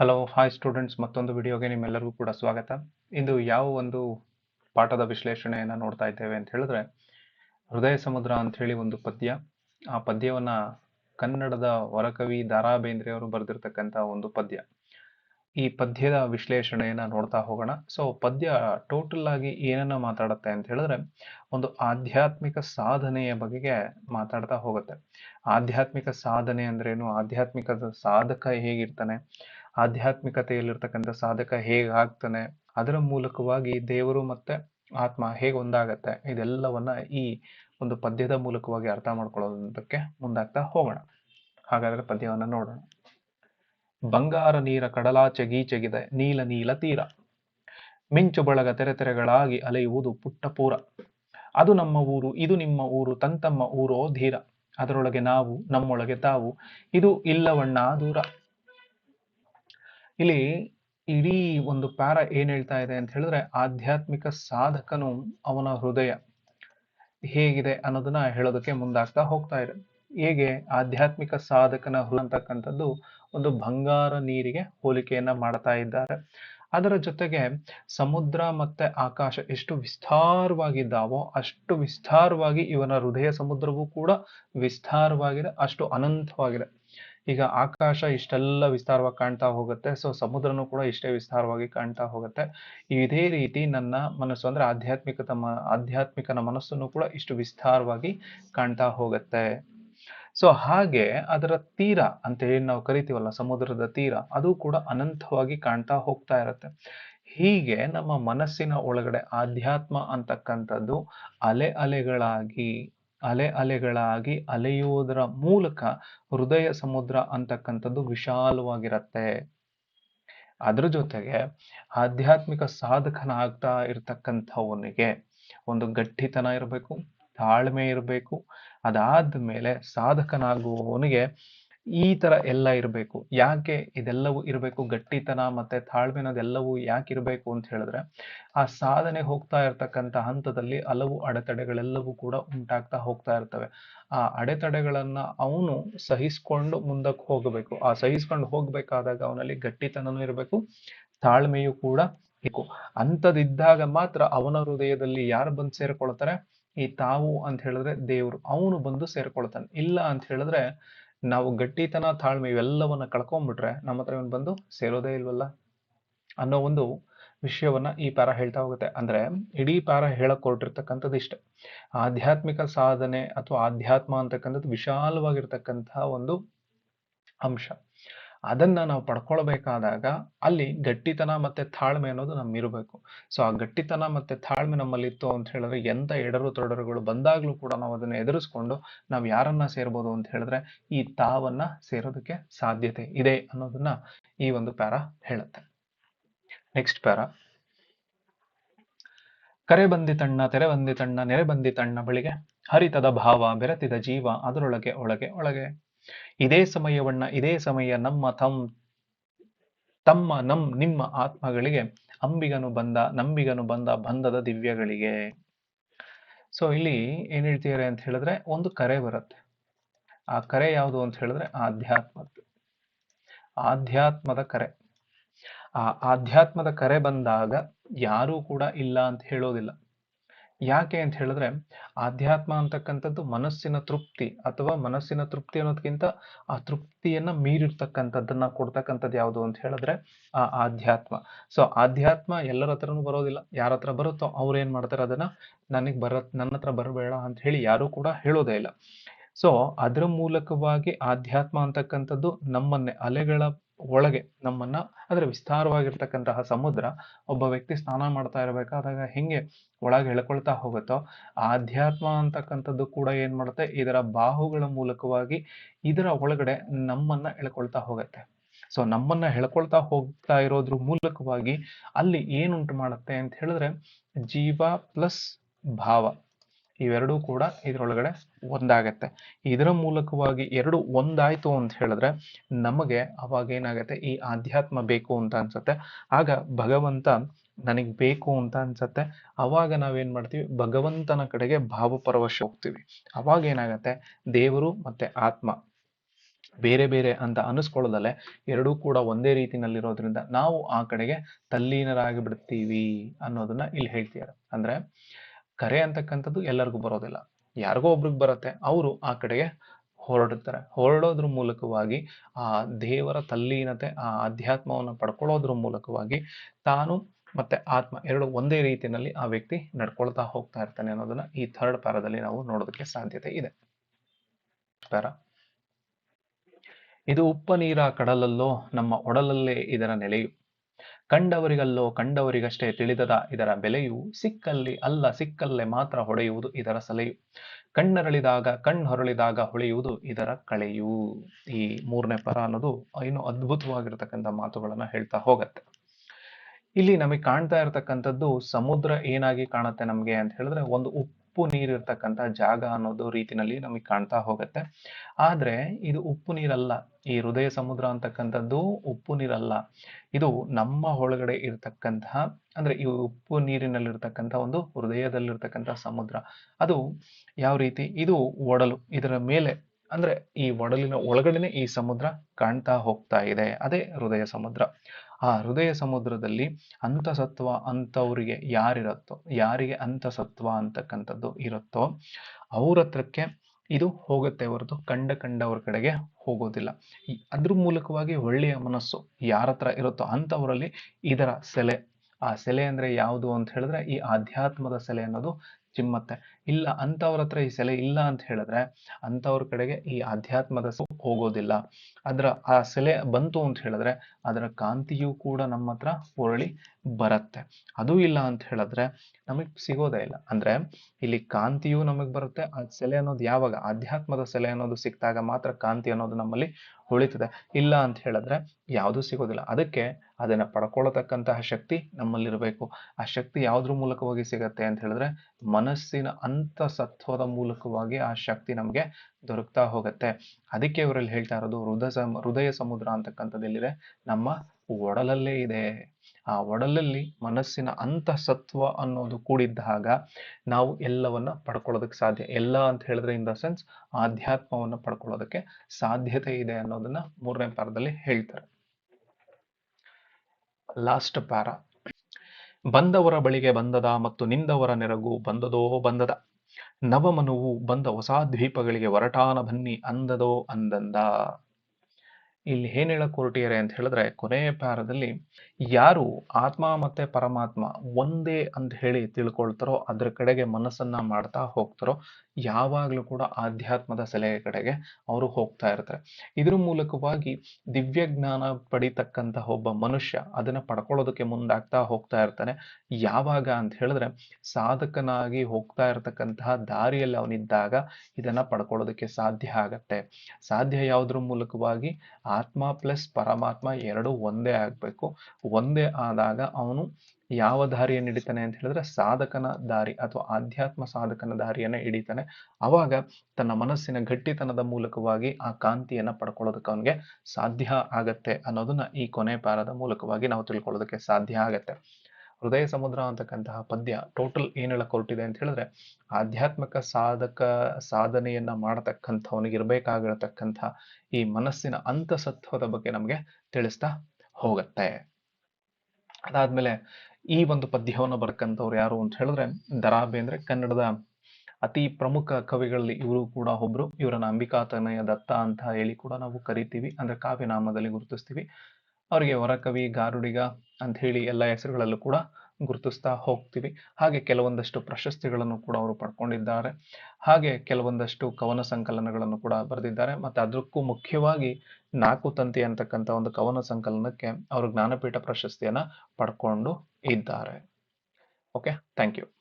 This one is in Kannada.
ಹಲೋ ಹಾಯ್ ಸ್ಟೂಡೆಂಟ್ಸ್ ಮತ್ತೊಂದು ವಿಡಿಯೋಗೆ ನಿಮ್ಮೆಲ್ಲರಿಗೂ ಕೂಡ ಸ್ವಾಗತ. ಇಂದು ಯಾವ ಒಂದು ಪಾಠದ ವಿಶ್ಲೇಷಣೆಯನ್ನು ನೋಡ್ತಾ ಇದ್ದೇವೆ ಅಂತ ಹೇಳಿದ್ರೆ, ಹೃದಯ ಸಮುದ್ರ ಅಂತ ಹೇಳಿ ಒಂದು ಪದ್ಯ. ಆ ಪದ್ಯವನ್ನ ಕನ್ನಡದ ವರಕವಿ ದಾರಾ ಬೇಂದ್ರೆ ಅವರು ಬರೆದಿರ್ತಕ್ಕಂಥ ಒಂದು ಪದ್ಯ. ಈ ಪದ್ಯದ ವಿಶ್ಲೇಷಣೆಯನ್ನ ನೋಡ್ತಾ ಹೋಗೋಣ. ಸೊ ಪದ್ಯ ಟೋಟಲ್ ಆಗಿ ಏನನ್ನ ಮಾತಾಡುತ್ತೆ ಅಂತ ಹೇಳಿದ್ರೆ, ಒಂದು ಆಧ್ಯಾತ್ಮಿಕ ಸಾಧನೆಯ ಬಗೆಗೆ ಮಾತಾಡ್ತಾ ಹೋಗುತ್ತೆ. ಆಧ್ಯಾತ್ಮಿಕ ಸಾಧನೆ ಅಂದ್ರೇನು? ಆಧ್ಯಾತ್ಮಿಕದ ಸಾಧಕ ಹೇಗಿರ್ತಾನೆ? ಆಧ್ಯಾತ್ಮಿಕತೆಯಲ್ಲಿರ್ತಕ್ಕಂಥ ಸಾಧಕ ಹೇಗಾಗ್ತಾನೆ ಅದರ ಮೂಲಕವಾಗಿ ದೇವರು ಮತ್ತೆ ಆತ್ಮ ಹೇಗೆ ಒಂದಾಗತ್ತೆ, ಇದೆಲ್ಲವನ್ನ ಈ ಒಂದು ಪದ್ಯದ ಮೂಲಕವಾಗಿ ಅರ್ಥ ಮಾಡ್ಕೊಳ್ಳೋದಕ್ಕೆ ಮುಂದಾಗ್ತಾ ಹೋಗೋಣ. ಹಾಗಾದ್ರೆ ಪದ್ಯವನ್ನ ನೋಡೋಣ. ಬಂಗಾರ ನೀರ ಕಡಲಾಚೆ ಗೀಚೆಗಿದೆ ನೀಲ ನೀಲ ತೀರ. ಮಿಂಚು ಬಳಗ ತೆರೆ ತೆರೆಗಳಾಗಿ ಅಲೆಯುವುದು ಪುಟ್ಟಪೂರ ಅದು ನಮ್ಮ ಊರು, ಇದು ನಿಮ್ಮ ಊರು, ತಂತಮ್ಮ ಊರೋ ಧೀರ. ಅದರೊಳಗೆ ನಾವು, ನಮ್ಮೊಳಗೆ ತಾವು. ಇದು ಇಲ್ಲವಣ್ಣ ದೂರ. ಇಲ್ಲಿ ಇಡೀ ಒಂದು ಪ್ಯಾರ ಏನ್ ಹೇಳ್ತಾ ಇದೆ ಅಂತ ಹೇಳಿದ್ರೆ ಆಧ್ಯಾತ್ಮಿಕ ಸಾಧಕನು ಅವನ ಹೃದಯ ಹೇಗಿದೆ ಅನ್ನೋದನ್ನ ಹೇಳೋದಕ್ಕೆ ಮುಂದಾಗ್ತಾ ಹೋಗ್ತಾ ಇದೆ. ಹೇಗೆ ಆಧ್ಯಾತ್ಮಿಕ ಸಾಧಕನ ಹೃದಯ ಅಂತಕ್ಕಂಥದ್ದು ಒಂದು ಬಂಗಾರ ನೀರಿಗೆ ಹೋಲಿಕೆಯನ್ನ ಮಾಡ್ತಾ ಇದ್ದಾರೆ. ಅದರ ಜೊತೆಗೆ ಸಮುದ್ರ ಮತ್ತೆ ಆಕಾಶ ಎಷ್ಟು ವಿಸ್ತಾರವಾಗಿದ್ದಾವೋ ಅಷ್ಟು ವಿಸ್ತಾರವಾಗಿ ಇವನ ಹೃದಯ ಸಮುದ್ರವೂ ಕೂಡ ವಿಸ್ತಾರವಾಗಿದೆ, ಅಷ್ಟು ಅನಂತವಾಗಿದೆ. ಈಗ ಆಕಾಶ ಇಷ್ಟೆಲ್ಲ ವಿಸ್ತಾರವಾಗಿ ಕಾಣ್ತಾ ಹೋಗುತ್ತೆ ಸೊ ಸಮುದ್ರನೂ ಕೂಡ ಇಷ್ಟೇ ವಿಸ್ತಾರವಾಗಿ ಕಾಣ್ತಾ ಹೋಗುತ್ತೆ. ಇದೇ ರೀತಿ ನನ್ನ ಮನಸ್ಸು ಅಂದ್ರೆ ತಮ್ಮ ಆಧ್ಯಾತ್ಮಿಕನ ಮನಸ್ಸನ್ನು ಕೂಡ ಇಷ್ಟು ವಿಸ್ತಾರವಾಗಿ ಕಾಣ್ತಾ ಹೋಗುತ್ತೆ. ಸೊ ಹಾಗೆ ಅದರ ತೀರ ಅಂತ ಹೇಳಿ ನಾವು ಕರಿತೀವಲ್ಲ, ಸಮುದ್ರದ ತೀರ, ಅದು ಕೂಡ ಅನಂತವಾಗಿ ಕಾಣ್ತಾ ಹೋಗ್ತಾ ಇರುತ್ತೆ. ಹೀಗೆ ನಮ್ಮ ಮನಸ್ಸಿನ ಒಳಗಡೆ ಆಧ್ಯಾತ್ಮ ಅಂತಕ್ಕಂಥದ್ದು ಅಲೆ ಅಲೆಗಳಾಗಿ ಅಲೆ ಅಲೆಗಳಾಗಿ ಅಲೆಯುವುದರ ಮೂಲಕ ಹೃದಯ ಸಮುದ್ರ ಅಂತಕ್ಕಂಥದ್ದು ವಿಶಾಲವಾಗಿರತ್ತೆ. ಅದ್ರ ಜೊತೆಗೆ ಆಧ್ಯಾತ್ಮಿಕ ಸಾಧಕನ ಆಗ್ತಾ ಇರ್ತಕ್ಕಂಥವನಿಗೆ ಒಂದು ಗಟ್ಟಿತನ ಇರಬೇಕು ತಾಳ್ಮೆ ಇರಬೇಕು. ಅದಾದ ಮೇಲೆ ಸಾಧಕನಾಗುವವನಿಗೆ ಈ ತರ ಎಲ್ಲ ಇರಬೇಕು. ಯಾಕೆ ಇದೆಲ್ಲವೂ ಇರಬೇಕು? ಗಟ್ಟಿತನ ಮತ್ತೆ ತಾಳ್ಮೆ ಅನ್ನೋದೆಲ್ಲವೂ ಯಾಕೆ ಇರಬೇಕು ಅಂತ ಹೇಳಿದ್ರೆ, ಆ ಸಾಧನೆ ಹೋಗ್ತಾ ಇರ್ತಕ್ಕಂಥ ಹಂತದಲ್ಲಿ ಹಲವು ಅಡೆತಡೆಗಳೆಲ್ಲವೂ ಕೂಡ ಉಂಟಾಗ್ತಾ ಹೋಗ್ತಾ ಇರ್ತವೆ. ಆ ಅಡೆತಡೆಗಳನ್ನ ಅವನು ಸಹಿಸ್ಕೊಂಡು ಮುಂದಕ್ಕೆ ಹೋಗಬೇಕು. ಆ ಸಹಿಸ್ಕೊಂಡು ಹೋಗ್ಬೇಕಾದಾಗ ಅವನಲ್ಲಿ ಗಟ್ಟಿತನನೂ ಇರಬೇಕು, ತಾಳ್ಮೆಯೂ ಕೂಡ ಬೇಕು ಅಂತದಿದ್ದಾಗ ಮಾತ್ರ ಅವನ ಹೃದಯದಲ್ಲಿ ಯಾರು ಬಂದು ಸೇರ್ಕೊಳ್ತಾರೆ? ಈ ತಾವು ಅಂತ ಹೇಳಿದ್ರೆ ದೇವರು, ಅವನು ಬಂದು ಸೇರ್ಕೊಳ್ತಾನೆ. ಇಲ್ಲ ಅಂತ ಹೇಳಿದ್ರೆ ನಾವು ಗಟ್ಟಿತನ, ತಾಳ್ಮೆ ಇವೆಲ್ಲವನ್ನ ಕಳ್ಕೊಂಡ್ಬಿಟ್ರೆ ನಮ್ಮ ಹತ್ರ ಇವನು ಬಂದು ಸೇರೋದೇ ಇಲ್ವಲ್ಲ? ಅನ್ನೋ ಒಂದು ವಿಷಯವನ್ನ ಈ ಪ್ಯಾರ ಹೇಳ್ತಾ ಹೋಗುತ್ತೆ. ಅಂದ್ರೆ ಇಡೀ ಪ್ಯಾರ ಹೇಳಕ್ ಹೊರಟಿರ್ತಕ್ಕಂಥದ್ದು ಇಷ್ಟೆ. ಆಧ್ಯಾತ್ಮಿಕ ಸಾಧನೆ ಅಥವಾ ಆಧ್ಯಾತ್ಮ ಅಂತಕ್ಕಂಥದ್ದು ವಿಶಾಲವಾಗಿರ್ತಕ್ಕಂತಹ ಒಂದು ಅಂಶ. ಅದನ್ನ ನಾವು ಪಡ್ಕೊಳ್ಬೇಕಾದಾಗ ಅಲ್ಲಿ ಗಟ್ಟಿತನ ಮತ್ತೆ ತಾಳ್ಮೆ ಅನ್ನೋದು ನಮ್ಮಿರಬೇಕು. ಸೊ ಆ ಗಟ್ಟಿತನ ಮತ್ತೆ ತಾಳ್ಮೆ ನಮ್ಮಲ್ಲಿ ಇತ್ತು ಅಂತ ಹೇಳಿದ್ರೆ ಎಂತ ಎಡರು ತೊಡರುಗಳು ಬಂದಾಗ್ಲೂ ಕೂಡ ನಾವು ಅದನ್ನ ಎದುರಿಸ್ಕೊಂಡು ನಾವು ಯಾರನ್ನ ಸೇರ್ಬೋದು ಅಂತ ಹೇಳಿದ್ರೆ ಈ ತಾವನ್ನ ಸೇರೋದಕ್ಕೆ ಸಾಧ್ಯತೆ ಇದೆ ಅನ್ನೋದನ್ನ ಈ ಒಂದು ಪ್ಯಾರ ಹೇಳುತ್ತೆ. Next para. ಕರೆ ಬಂದಿತಣ್ಣ ತೆರೆ ಬಂದಿತಣ್ಣ ನೆರೆ ಬಂದಿತಣ್ಣ ಬಳಿಗೆ ಹರಿತದ ಭಾವ, ಬೆರೆತಿದ ಜೀವ, ಅದರೊಳಗೆ ಒಳಗೆ ಒಳಗೆ. ಇದೇ ಸಮಯವನ್ನ, ಇದೇ ಸಮಯ ನಮ್ಮ ತಮ್ ತಮ್ಮ ನಮ್ ನಿಮ್ಮ ಆತ್ಮಗಳಿಗೆ, ಅಂಬಿಗನು ಬಂದ, ನಂಬಿಗನು ಬಂದ ಬಂಧದ ದಿವ್ಯಗಳಿಗೆ. ಸೊ ಇಲ್ಲಿ ಏನ್ ಹೇಳ್ತಿದ್ದಾರೆ ಅಂತ ಹೇಳಿದ್ರೆ ಒಂದು ಕರೆ ಬರುತ್ತೆ. ಆ ಕರೆ ಯಾವುದು ಅಂತ ಹೇಳಿದ್ರೆ ಆಧ್ಯಾತ್ಮದ ಆಧ್ಯಾತ್ಮದ ಕರೆ. ಆ ಆಧ್ಯಾತ್ಮದ ಕರೆ ಬಂದಾಗ ಯಾರೂ ಕೂಡ ಇಲ್ಲ ಅಂತ ಹೇಳೋದಿಲ್ಲ. ಯಾಕೆ ಅಂತ ಹೇಳಿದ್ರೆ, ಆಧ್ಯಾತ್ಮ ಅಂತಕ್ಕಂಥದ್ದು ಮನಸ್ಸಿನ ತೃಪ್ತಿ ಅಥವಾ ಮನಸ್ಸಿನ ತೃಪ್ತಿ ಅನ್ನೋದಕ್ಕಿಂತ ಆ ತೃಪ್ತಿಯನ್ನ ಮೀರಿರ್ತಕ್ಕಂಥದ್ದನ್ನ ಕೊಡ್ತಕ್ಕಂಥದ್ದು ಯಾವುದು ಅಂತ ಹೇಳಿದ್ರೆ, ಆ ಆಧ್ಯಾತ್ಮ. ಸೊ ಆಧ್ಯಾತ್ಮ ಎಲ್ಲರ ಹತ್ರನೂ ಬರೋದಿಲ್ಲ. ಯಾರ ಹತ್ರ ಬರುತ್ತೋ ಅವ್ರು ಏನ್ ಮಾಡ್ತಾರೆ, ಅದನ್ನ ನನಗ್ ಬರ, ನನ್ನ ಹತ್ರ ಬರಬೇಡ ಅಂತ ಹೇಳಿ ಯಾರು ಕೂಡ ಹೇಳೋದೇ ಇಲ್ಲ. ಸೊ ಅದರ ಮೂಲಕವಾಗಿ ಆಧ್ಯಾತ್ಮ ಅಂತಕ್ಕಂಥದ್ದು ನಮ್ಮನ್ನೇ, ಅಲೆಗಳ ಒಳಗೆ ನಮ್ಮನ್ನ ಅಂದ್ರೆ ವಿಸ್ತಾರವಾಗಿರ್ತಕ್ಕಂತಹ ಸಮುದ್ರ ಒಬ್ಬ ವ್ಯಕ್ತಿ ಸ್ನಾನ ಮಾಡ್ತಾ ಇರಬೇಕಾದಾಗ ಹೆಂಗೆ ಒಳಗೆ ಹೇಳ್ಕೊಳ್ತಾ ಹೋಗುತ್ತೋ ಆಧ್ಯಾತ್ಮ ಅಂತಕ್ಕಂಥದ್ದು ಕೂಡ ಏನ್ ಮಾಡುತ್ತೆ, ಇದರ ಬಾಹುಗಳ ಮೂಲಕವಾಗಿ ಇದರ ಒಳಗಡೆ ನಮ್ಮನ್ನ ಎಳ್ಕೊಳ್ತಾ ಹೋಗುತ್ತೆ. ಸೊ ನಮ್ಮನ್ನ ಹೇಳ್ಕೊಳ್ತಾ ಹೋಗ್ತಾ ಇರೋದ್ರ ಮೂಲಕವಾಗಿ ಅಲ್ಲಿ ಏನುಂಟು ಮಾಡುತ್ತೆ ಅಂತ ಹೇಳಿದ್ರೆ, ಜೀವ ಪ್ಲಸ್ ಭಾವ. ಇವೆರಡೂ ಕೂಡ ಇದರೊಳಗಡೆ ಒಂದಾಗತ್ತೆ. ಇದರ ಮೂಲಕವಾಗಿ ಎರಡು ಒಂದಾಯ್ತು ಅಂತ ಹೇಳಿದ್ರೆ ನಮಗೆ ಅವಾಗ ಏನಾಗತ್ತೆ? ಈ ಆಧ್ಯಾತ್ಮ ಬೇಕು ಅಂತ ಅನ್ಸುತ್ತೆ. ಆಗ ಭಗವಂತ ನನಗೆ ಬೇಕು ಅಂತ ಅನ್ಸತ್ತೆ. ಅವಾಗ ನಾವೇನ್ ಮಾಡ್ತೀವಿ? ಭಗವಂತನ ಕಡೆಗೆ ಭಾವಪರವಶ ಹೋಗ್ತೀವಿ. ಅವಾಗ ಏನಾಗತ್ತೆ? ದೇವರು ಮತ್ತೆ ಆತ್ಮ ಬೇರೆ ಬೇರೆ ಅಂತ ಅನಿಸ್ಕೊಳ್ಳೋದಲ್ಲೇ ಎರಡೂ ಕೂಡ ಒಂದೇ ರೀತಿನಲ್ಲಿರೋದ್ರಿಂದ ನಾವು ಆ ಕಡೆಗೆ ತಲ್ಲೀನರಾಗಿ ಬಿಡ್ತೀವಿ ಅನ್ನೋದನ್ನ ಇಲ್ಲಿ ಹೇಳ್ತಿದ್ದಾರೆ. ಅಂದ್ರೆ ಕರೆ ಅಂತಕ್ಕಂಥದ್ದು ಎಲ್ಲರಿಗೂ ಬರೋದಿಲ್ಲ. ಯಾರಿಗೋ ಒಬ್ರಿಗೆ ಬರುತ್ತೆ, ಅವರು ಆ ಕಡೆಗೆ ಹೊರಡುತ್ತಾರೆ ಹೊರಡೋದ್ರ ಮೂಲಕವಾಗಿ ಆ ದೇವರ ತಲ್ಲೀನತೆ, ಆ ಅಧ್ಯಾತ್ಮವನ್ನು ಪಡ್ಕೊಳ್ಳೋದ್ರ ಮೂಲಕವಾಗಿ ತಾನು ಮತ್ತೆ ಆತ್ಮ ಎರಡು ಒಂದೇ ರೀತಿಯಲ್ಲಿ ಆ ವ್ಯಕ್ತಿ ನಡ್ಕೊಳ್ತಾ ಹೋಗ್ತಾ ಇರ್ತಾನೆ ಅನ್ನೋದನ್ನ ಈ ಥರ್ಡ್ ಪ್ಯಾರದಲ್ಲಿ ನಾವು ನೋಡೋದಕ್ಕೆ ಸಾಧ್ಯತೆ ಇದೆ. ಪ್ಯಾರ ಇದು ಉಪ್ಪ ನೀರ ಕಡಲಲ್ಲೋ ನಮ್ಮ ಒಡಲಲ್ಲೇ ಇದರ ನೆಲೆಯು. ಕಂಡವರಿಗಲ್ಲೋ ಕಂಡವರಿಗಷ್ಟೇ ತಿಳಿದದ ಇದರ ಬೆಲೆಯು ಸಿಕ್ಕಲ್ಲಿ ಅಲ್ಲ ಸಿಕ್ಕಲ್ಲೇ ಮಾತ್ರ ಹೊಡೆಯುವುದು ಇದರ ಸಲೆಯು. ಕಣ್ಣರಳಿದಾಗ ಕಣ್ಣು ಹೊರಳಿದಾಗ ಹೊಳೆಯುವುದು ಇದರ ಕಳೆಯು. ಈ ಮೂರನೇ ಪರ ಅನ್ನೋದು ಏನು ಅದ್ಭುತವಾಗಿರ್ತಕ್ಕಂಥ ಮಾತುಗಳನ್ನ ಹೇಳ್ತಾ ಹೋಗತ್ತೆ. ಇಲ್ಲಿ ನಮಗೆ ಕಾಣ್ತಾ ಇರತಕ್ಕಂಥದ್ದು ಸಮುದ್ರ ಏನಾಗಿ ಕಾಣುತ್ತೆ ನಮಗೆ ಅಂತ ಹೇಳಿದ್ರೆ ಒಂದು ಉಪ್ಪು ನೀರಿರ್ತಕ್ಕಂಥ ಜಾಗ ಅನ್ನೋದು ರೀತಿನಲ್ಲಿ ನಮಗೆ ಕಾಣ್ತಾ ಹೋಗುತ್ತೆ. ಆದ್ರೆ ಇದು ಉಪ್ಪು ನೀರಲ್ಲ. ಈ ಹೃದಯ ಸಮುದ್ರ ಅಂತಕ್ಕಂಥದ್ದು ಉಪ್ಪು ನೀರಲ್ಲ. ಇದು ನಮ್ಮ ಒಳಗಡೆ ಇರತಕ್ಕಂತಹ, ಅಂದ್ರೆ ಈ ಉಪ್ಪು ನೀರಿನಲ್ಲಿರ್ತಕ್ಕಂಥ ಒಂದು ಹೃದಯದಲ್ಲಿರ್ತಕ್ಕಂಥ ಸಮುದ್ರ. ಅದು ಯಾವ ರೀತಿ? ಇದು ಒಡಲು. ಇದರ ಮೇಲೆ, ಅಂದ್ರೆ ಈ ಒಡಲಿನ ಒಳಗಡೆನೆ ಈ ಸಮುದ್ರ ಕಾಣ್ತಾ ಹೋಗ್ತಾ ಇದೆ. ಅದೇ ಹೃದಯ ಸಮುದ್ರ. ಆ ಹೃದಯ ಸಮುದ್ರದಲ್ಲಿ ಅಂತಸತ್ವ ಅಂತವರಿಗೆ ಯಾರಿರತ್ತೋ, ಯಾರಿಗೆ ಅಂತಸತ್ವ ಅಂತಕ್ಕಂಥದ್ದು ಇರುತ್ತೋ ಅವ್ರ ಹತ್ರಕ್ಕೆ ಇದು ಹೋಗುತ್ತೆ ಹೊರತು ಕಂಡ ಕಂಡವ್ರ ಕಡೆಗೆ ಹೋಗೋದಿಲ್ಲ. ಅದ್ರ ಮೂಲಕವಾಗಿ ಒಳ್ಳೆಯ ಮನಸ್ಸು ಯಾರ ಹತ್ರ ಇರುತ್ತೋ ಅಂಥವರಲ್ಲಿ ಇದರ ಸೆಲೆ. ಆ ಸೆಲೆ ಅಂದ್ರೆ ಯಾವುದು ಅಂತ ಹೇಳಿದ್ರೆ ಈ ಆಧ್ಯಾತ್ಮದ ಸೆಲೆ ಅನ್ನೋದು ಚಿಮ್ಮತ್ತೆ. ಇಲ್ಲ ಅಂಥವ್ರ ಹತ್ರ ಈ ಸೆಲೆ ಇಲ್ಲ ಅಂತ ಹೇಳಿದ್ರೆ ಅಂಥವ್ರ ಕಡೆಗೆ ಈ ಅಧ್ಯಾತ್ಮದ ಹೋಗೋದಿಲ್ಲ. ಅದರ ಆ ಸೆಲೆ ಬಂತು ಅಂತ ಹೇಳಿದ್ರೆ ಅದರ ಕಾಂತಿಯೂ ಕೂಡ ನಮ್ಮ ಹತ್ರ ಹೊರಳಿ ಬರುತ್ತೆ. ಅದು ಇಲ್ಲ ಅಂತ ಹೇಳಿದ್ರೆ ನಮಗ್ ಸಿಗೋದೇ ಇಲ್ಲ. ಅಂದ್ರೆ ಇಲ್ಲಿ ಕಾಂತಿಯೂ ನಮಗ್ ಬರುತ್ತೆ, ಆ ಸೆಲೆ ಅನ್ನೋದು ಯಾವಾಗ? ಅಧ್ಯಾತ್ಮದ ಸೆಲೆ ಅನ್ನೋದು ಸಿಕ್ತಾಗ ಮಾತ್ರ ಕಾಂತಿ ಅನ್ನೋದು ನಮ್ಮಲ್ಲಿ ಉಳಿತದೆ ಇಲ್ಲ ಅಂತ ಹೇಳಿದ್ರೆ ಯಾವುದು ಸಿಗೋದಿಲ್ಲ. ಅದಕ್ಕೆ ಅದನ್ನ ಪಡ್ಕೊಳ್ಳತಕ್ಕಂತಹ ಶಕ್ತಿ ನಮ್ಮಲ್ಲಿರಬೇಕು. ಆ ಶಕ್ತಿ ಯಾವ್ದ್ರ ಮೂಲಕವಾಗಿ ಸಿಗತ್ತೆ ಅಂತ ಹೇಳಿದ್ರೆ ಮನಸ್ಸಿನ ಅಂತಸತ್ವದ ಮೂಲಕವಾಗಿ ಆ ಶಕ್ತಿ ನಮಗೆ ದೊರಕ್ತಾ ಹೋಗುತ್ತೆ. ಅದಕ್ಕೆ ಇವರಲ್ಲಿ ಹೇಳ್ತಾ ಇರೋದು, ಹೃದಯ ಹೃದಯ ಸಮುದ್ರ ಅಂತಕ್ಕಂಥದ್ದೆಲ್ಲಿದೆ. ನಮ್ಮ ಒಡಲಲ್ಲೇ ಇದೆ. ಆ ಒಡಲಲ್ಲಿ ಮನಸ್ಸಿನ ಅಂತಸತ್ವ ಅನ್ನೋದು ಕೂಡಿದ್ದಾಗ ನಾವು ಎಲ್ಲವನ್ನ ಪಡ್ಕೊಳ್ಳೋದಕ್ಕೆ ಸಾಧ್ಯ, ಎಲ್ಲ ಅಂತ ಹೇಳಿದ್ರೆ ಇನ್ ದ ಸೆನ್ಸ್ ಆಧ್ಯಾತ್ಮವನ್ನ ಪಡ್ಕೊಳ್ಳೋದಕ್ಕೆ ಸಾಧ್ಯತೆ ಇದೆ ಅನ್ನೋದನ್ನ ಮೂರನೇ ಪಾರದಲ್ಲಿ ಹೇಳ್ತಾರೆ. ಲಾಸ್ಟ್ ಪ್ಯಾರ ಬಂದವರ ಬಳಿಗೆ ಬಂದದ ಮತ್ತು ನಿಂದವರ ನೆರಗು ಬಂದದೋ ಬಂದದ. ನವಮನುವು ಬಂದ ಹೊಸ ದ್ವೀಪಗಳಿಗೆ ವರಟಾನ ಬನ್ನಿ ಅಂದದೋ ಅಂದಂದ. ಇಲ್ಲಿ ಏನ್ ಹೇಳಕ್ ಹೊರಟಿದ್ದಾರೆ ಅಂತ ಹೇಳಿದ್ರೆ, ಕೊನೆಯ ಪಾರದಲ್ಲಿ ಯಾರು ಆತ್ಮ ಮತ್ತೆ ಪರಮಾತ್ಮ ಒಂದೇ ಅಂತ ಹೇಳಿ ತಿಳ್ಕೊಳ್ತಾರೋ, ಅದ್ರ ಕಡೆಗೆ ಮನಸ್ಸನ್ನ ಮಾಡ್ತಾ ಹೋಗ್ತಾರೋ ಯಾವಾಗ್ಲೂ ಕೂಡ ಆಧ್ಯಾತ್ಮದ ಸಲಹೆ ಕಡೆಗೆ ಅವರು ಹೋಗ್ತಾ ಇರ್ತಾರೆ. ಇದ್ರ ಮೂಲಕವಾಗಿ ದಿವ್ಯ ಜ್ಞಾನ ಪಡಿತಕ್ಕಂತಹ ಒಬ್ಬ ಮನುಷ್ಯ ಅದನ್ನ ಪಡ್ಕೊಳ್ಳೋದಕ್ಕೆ ಮುಂದಾಗ್ತಾ ಹೋಗ್ತಾ ಇರ್ತಾನೆ. ಯಾವಾಗ ಅಂತ ಹೇಳಿದ್ರೆ ಸಾಧಕನಾಗಿ ಹೋಗ್ತಾ ಇರತಕ್ಕಂತಹ ದಾರಿಯಲ್ಲಿ ಅವನಿದ್ದಾಗ ಇದನ್ನ ಪಡ್ಕೊಳ್ಳೋದಕ್ಕೆ ಸಾಧ್ಯ ಆಗತ್ತೆ. ಸಾಧ್ಯ ಯಾವುದ್ರ ಮೂಲಕವಾಗಿ ಆತ್ಮ ಪ್ಲಸ್ ಪರಮಾತ್ಮ ಎರಡು ಒಂದೇ ಆಗ್ಬೇಕು. ಒಂದೇ ಆದಾಗ ಅವನು ಯಾವ ದಾರಿಯನ್ನು ಹಿಡಿತಾನೆ ಅಂತ ಹೇಳಿದ್ರೆ ಸಾಧಕನ ದಾರಿ ಅಥವಾ ಆಧ್ಯಾತ್ಮ ಸಾಧಕನ ದಾರಿಯನ್ನ ಹಿಡಿತಾನೆ. ಅವಾಗ ತನ್ನ ಮನಸ್ಸಿನ ಗಟ್ಟಿತನದ ಮೂಲಕವಾಗಿ ಆ ಕಾಂತಿಯನ್ನ ಪಡ್ಕೊಳ್ಳೋದಕ್ಕೆ ಅವನಿಗೆ ಸಾಧ್ಯ ಆಗತ್ತೆ ಅನ್ನೋದನ್ನ ಈ ಕೊನೆ ಪಾರದ ಮೂಲಕವಾಗಿ ನಾವು ತಿಳ್ಕೊಳ್ಳೋದಕ್ಕೆ ಸಾಧ್ಯ ಆಗತ್ತೆ. ಹೃದಯ ಸಮುದ್ರ ಅಂತಕ್ಕಂತಹ ಪದ್ಯ ಟೋಟಲ್ ಏನ್ ಹೇಳಕ್ ಹೊರಟಿದೆ ಅಂತ ಹೇಳಿದ್ರೆ ಆಧ್ಯಾತ್ಮಿಕ ಸಾಧಕ ಸಾಧನೆಯನ್ನ ಮಾಡತಕ್ಕಂಥವನಿಗೆ ಇರ್ಬೇಕಾಗಿರತಕ್ಕಂಥ ಈ ಮನಸ್ಸಿನ ಅಂತಸತ್ವದ ಬಗ್ಗೆ ನಮಗೆ ತಿಳಿಸ್ತಾ ಹೋಗತ್ತೆ. ಅದಾದ್ಮೇಲೆ ಈ ಒಂದು ಪದ್ಯವನ್ನು ಬರ್ಕಂತವ್ರು ಯಾರು ಅಂತ ಹೇಳಿದ್ರೆ ದರಾ ಬೇಂದ್ರೆ ಕನ್ನಡದ ಅತಿ ಪ್ರಮುಖ ಕವಿಗಳಲ್ಲಿ ಇವರು ಕೂಡ ಒಬ್ರು. ಇವರನ್ನ ಅಂಬಿಕಾತನಯ ದತ್ತ ಅಂತ ಹೇಳಿ ಕೂಡ ನಾವು ಕರಿತೀವಿ. ಅಂದ್ರೆ ಕಾವ್ಯನಾಮದಲ್ಲಿ ಗುರುತಿಸ್ತೀವಿ. ಅವರಿಗೆ ವರಕವಿ ಗಾರುಡಿಗ ಅಂತ ಹೇಳಿ ಎಲ್ಲ ಹೆಸರುಗಳಲ್ಲೂ ಕೂಡ ಗುರುತಿಸ್ತಾ ಹೋಗ್ತೀವಿ. ಹಾಗೆ ಕೆಲವೊಂದಷ್ಟು ಪ್ರಶಸ್ತಿಗಳನ್ನು ಕೂಡ ಅವರು ಪಡ್ಕೊಂಡಿದ್ದಾರೆ. ಹಾಗೆ ಕೆಲವೊಂದಷ್ಟು ಕವನ ಸಂಕಲನಗಳನ್ನು ಕೂಡ ಬರೆದಿದ್ದಾರೆ. ಮತ್ತೆ ಅದಕ್ಕೂ ಮುಖ್ಯವಾಗಿ ನಾಲ್ಕು ತಂತಿ ಅಂತಕ್ಕಂಥ ಒಂದು ಕವನ ಸಂಕಲನಕ್ಕೆ ಅವರು ಜ್ಞಾನಪೀಠ ಪ್ರಶಸ್ತಿಯನ್ನ ಪಡ್ಕೊಂಡು Eid Dhar hai. Okay, thank you.